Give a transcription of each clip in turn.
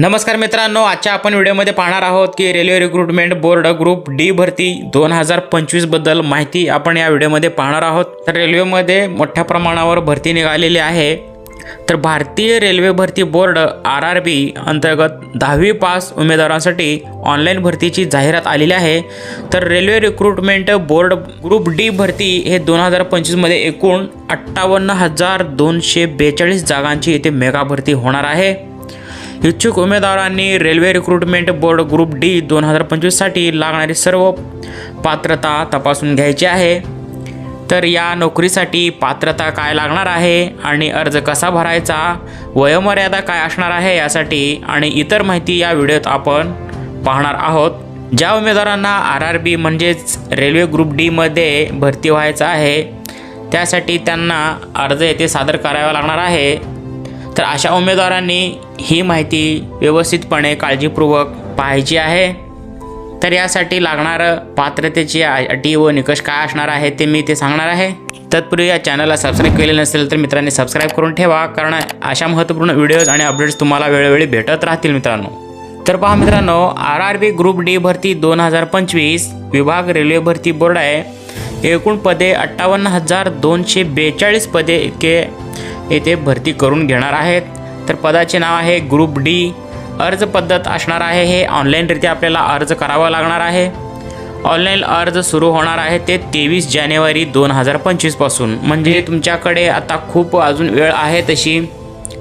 नमस्कार मित्रांनो आजच्या आपण व्हिडिओमध्ये पाहणार आहोत की railway recruitment board group D भरती दोन हजार पंचवीसबद्दल माहिती आपण या व्हिडिओमध्ये पाहणार आहोत. तर रेल्वेमध्ये मोठ्या प्रमाणावर भरती निघालेली आहे. तर भारतीय रेल्वे भरती बोर्ड आर आर बी अंतर्गत दहावी पास उमेदवारांसाठी ऑनलाईन भरतीची जाहिरात आलेली आहे. तर railway recruitment board group D भरती हे दोन हजार पंचवीसमध्ये एकूण अठ्ठावन्न हजार दोनशे बेचाळीस जागांची इथे मेगा भरती होणार आहे. इच्छुक उमेदवारांनी railway recruitment board group D दोन हजार पंचवीससाठी लागणारी सर्व पात्रता तपासून घ्यायची आहे. तर या नोकरीसाठी पात्रता काय लागणार आहे आणि अर्ज कसा भरायचा वयोमर्यादा काय असणार आहे यासाठी आणि इतर माहिती या व्हिडिओत आपण पाहणार आहोत. ज्या उमेदवारांना आर आर बी म्हणजेच रेल्वे ग्रुप डीमध्ये भरती व्हायचं आहे त्यासाठी त्यांना अर्ज येथे सादर करावा लागणार आहे. तर अशा उमेदवारांनी ही माहिती व्यवस्थितपणे काळजीपूर्वक पाहायची आहे. तर यासाठी लागणारं पात्रतेची अटी व निकष काय असणार आहे ते मी ते सांगणार आहे. तत्पूर्वी या चॅनलला सबस्क्राईब केले नसेल तर मित्रांनी सबस्क्राईब करून ठेवा कारण अशा महत्त्वपूर्ण व्हिडिओज आणि अपडेट्स तुम्हाला वेळोवेळी भेटत राहतील मित्रांनो. तर पहा मित्रांनो R R B group D भरती दोन हजार पंचवीस विभाग रेल्वे भरती बोर्ड आहे. एकूण पदे अठ्ठावन्न हजार दोनशे बेचाळीस पदे इतके येथे भरती करून घेणार आहेत. तर पदाचे नाव आहे ग्रुप डी. अर्ज पद्धत असणार आहे हे ऑनलाईनरित्या आपल्याला अर्ज करावा लागणार आहे. ऑनलाईन अर्ज सुरू होणार आहे ते तेवीस जानेवारी दोन हजार पंचवीसपासून म्हणजे तुमच्याकडे आता खूप अजून वेळ आहे तशी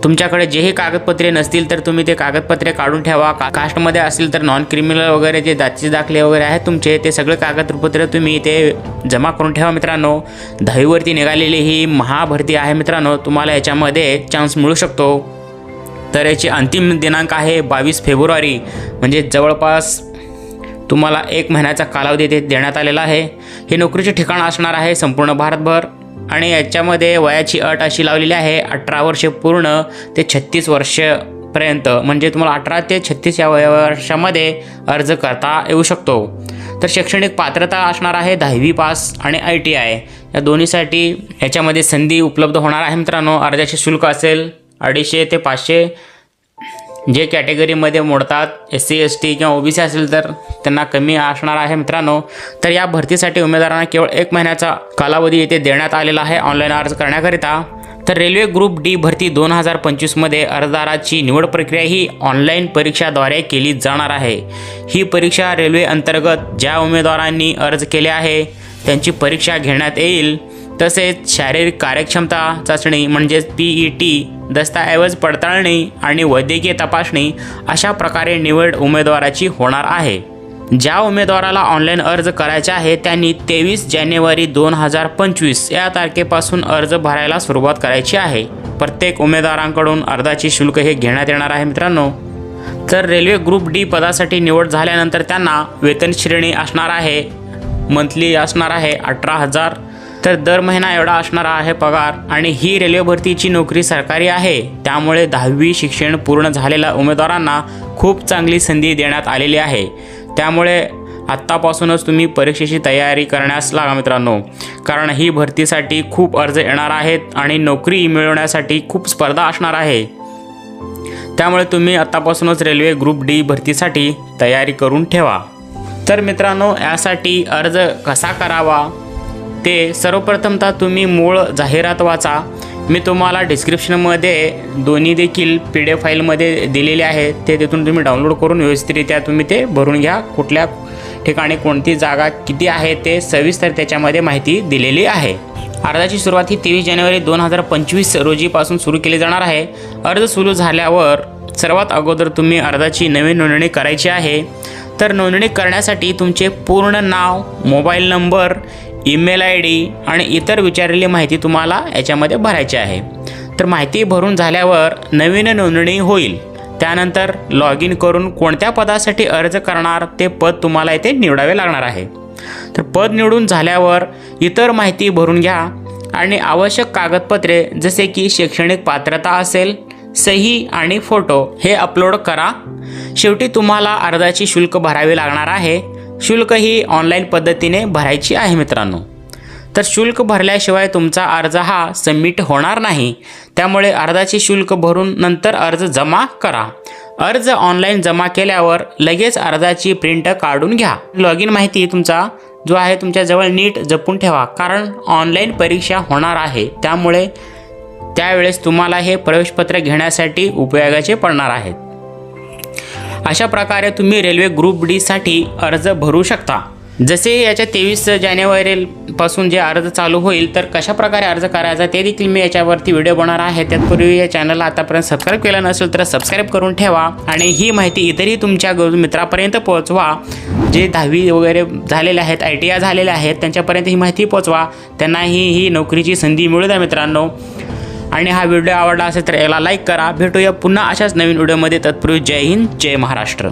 तुमच्याकडे जेही कागदपत्रे नसतील तर तुम्ही ते कागदपत्रे काढून ठेवा. का कास्टमध्ये असतील तर नॉन क्रिमिनल वगैरे जे जातीचे दाखले वगैरे आहेत तुमचे ते सगळे कागदपत्रे तुम्ही ते जमा करून ठेवा मित्रांनो. दहावीवरती निघालेली ही महाभरती आहे मित्रांनो. तुम्हाला याच्यामध्ये चान्स मिळू शकतो. तर याची अंतिम दिनांक आहे बावीस फेब्रुवारी. म्हणजे जवळपास तुम्हाला एक महिन्याचा कालावधी ते देण्यात आलेला आहे. हे नोकरीचे ठिकाण असणार आहे संपूर्ण भारतभर. आणि याच्यामध्ये वयाची अट अशी लावलेली आहे अठरा वर्षे पूर्ण ते छत्तीस वर्षपर्यंत. म्हणजे तुम्हाला अठरा ते छत्तीस या वर्षामध्ये अर्ज करता येऊ शकतो. तर शैक्षणिक पात्रता असणार आहे दहावी पास आणि आय टी आय. या दोन्हीसाठी याच्यामध्ये संधी उपलब्ध होणार आहे मित्रांनो. अर्जाचे शुल्क असेल अडीचशे ते पाचशे जे कॅटेगरीमध्ये मोडतात एस सी एस टी किंवा ओ बी सी असेल तर त्यांना कमी असणार आहे मित्रांनो. तर या भरतीसाठी उमेदवारांना केवळ एक महिन्याचा कालावधी येथे देण्यात आलेला आहे ऑनलाईन अर्ज करण्याकरिता. तर रेल्वे ग्रुप डी भरती दोन हजार पंचवीसमध्ये अर्जदाराची निवड प्रक्रिया ही ऑनलाईन परीक्षाद्वारे केली जाणार आहे. ही परीक्षा रेल्वे अंतर्गत ज्या उमेदवारांनी अर्ज केले आहे त्यांची परीक्षा घेण्यात येईल. तसेच शारीरिक कार्यक्षमता चाचणी म्हणजेच पी ई टी दस्तऐवज पडताळणी आणि वैद्यकीय तपासणी अशा प्रकारे निवड उमेदवाराची होणार आहे. ज्या उमेदवाराला ऑनलाईन अर्ज करायचा आहे त्यांनी तेवीस जानेवारी दोन हजार पंचवीस या तारखेपासून अर्ज भरायला सुरुवात करायची आहे. प्रत्येक उमेदवारांकडून अर्जाचे शुल्क हे घेण्यात येणार आहे मित्रांनो. तर रेल्वे ग्रुप डी पदासाठी निवड झाल्यानंतर त्यांना वेतन श्रेणी असणार आहे. मंथली असणार आहे अठरा हजार तर दर महिना एवढा असणार आहे पगार आणि ही रेल्वे भरतीची नोकरी सरकारी आहे. त्यामुळे दहावी शिक्षण पूर्ण झालेल्या उमेदवारांना खूप चांगली संधी देण्यात आलेली आहे. त्यामुळे आत्तापासूनच तुम्ही परीक्षेची तयारी करण्यास लागा मित्रांनो. कारण ही भरतीसाठी खूप अर्ज येणार आहेत आणि नोकरी मिळवण्यासाठी खूप स्पर्धा असणार आहे. त्यामुळे तुम्ही आत्तापासूनच रेल्वे ग्रुप डी भरतीसाठी तयारी करून ठेवा. तर मित्रांनो यासाठी अर्ज कसा करावा? ते सर्वप्रथमतः तुम्ही मूळ जाहिरात वाचा. मी तुम्हाला डिस्क्रिप्शनमध्ये दोन्ही देखील पी डी एफ फाईलमध्ये दिलेले आहे. ते तिथून तुम्ही डाउनलोड करून व्यवस्थितरित्या तुम्ही ते भरून घ्या. कुठल्या ठिकाणी कोणती जागा किती आहे ते सविस्तर त्याच्यामध्ये माहिती दिलेली आहे. अर्जाची सुरुवात ही तेवीस जानेवारी दोन हजार पंचवीस रोजीपासून सुरू केली जाणार आहे. अर्ज सुरू झाल्यावर सर्वात अगोदर तुम्ही अर्जाची नवीन नोंदणी करायची आहे. तर नोंदणी करण्यासाठी तुमचे पूर्ण नाव mobile number email I D आणि इतर विचारलेली माहिती तुम्हाला याच्यामध्ये भरायची आहे. तर माहिती भरून झाल्यावर नवीन नोंदणी होईल. त्यानंतर लॉग इन करून कोणत्या पदासाठी अर्ज करणार ते पद तुम्हाला इथे निवडावे लागणार आहे. तर पद निवडून झाल्यावर इतर माहिती भरून घ्या आणि आवश्यक कागदपत्रे जसे की शैक्षणिक पात्रता असेल सही आणि फोटो हे अपलोड करा. शेवटी तुम्हाला अर्जाची शुल्क भरावे लागणार आहे. शुल्क ही ऑनलाईन पद्धतीने भरायची आहे मित्रांनो. तर शुल्क भरल्याशिवाय तुमचा अर्ज हा सबमिट होणार नाही. त्यामुळे अर्जाचे शुल्क भरून नंतर अर्ज जमा करा. अर्ज ऑनलाईन जमा केल्यावर लगेच अर्जाची प्रिंट काढून घ्या. लॉग इन माहिती तुमचा जो आहे तुमच्याजवळ नीट जपून ठेवा. कारण ऑनलाईन परीक्षा होणार आहे. त्यामुळे त्यावेळेस तुम्हाला हे प्रवेशपत्र घेण्यासाठी उपयोगाचे पडणार आहेत. अशा प्रकारे तुम्ही रेल्वे ग्रुप डीसाठी अर्ज भरू शकता. जसे याच्या तेवीस जानेवारीपासून जे अर्ज चालू होईल तर कशा प्रकारे अर्ज करायचा ते देखील मी याच्यावरती व्हिडिओ बनवणार आहे. त्यापूर्वी या चॅनलला आतापर्यंत सबस्क्राईब केलं नसेल तर सबस्क्राईब करून ठेवा आणि ही माहिती इतरही तुमच्या ग- मित्रापर्यंत पोहोचवा. जे दहावी वगैरे झालेले आहेत आय टी आय झालेले आहेत त्यांच्यापर्यंत ही माहिती पोहोचवा. त्यांनाही ही नोकरीची संधी मिळू द्या मित्रांनो. आणि हा व्हिडिओ आवडला असेल तर याला लाईक करा. भेटूया पुन्हा अशाच नवीन व्हिडिओमध्ये. तत्पूर्वी जय हिंद जय महाराष्ट्र.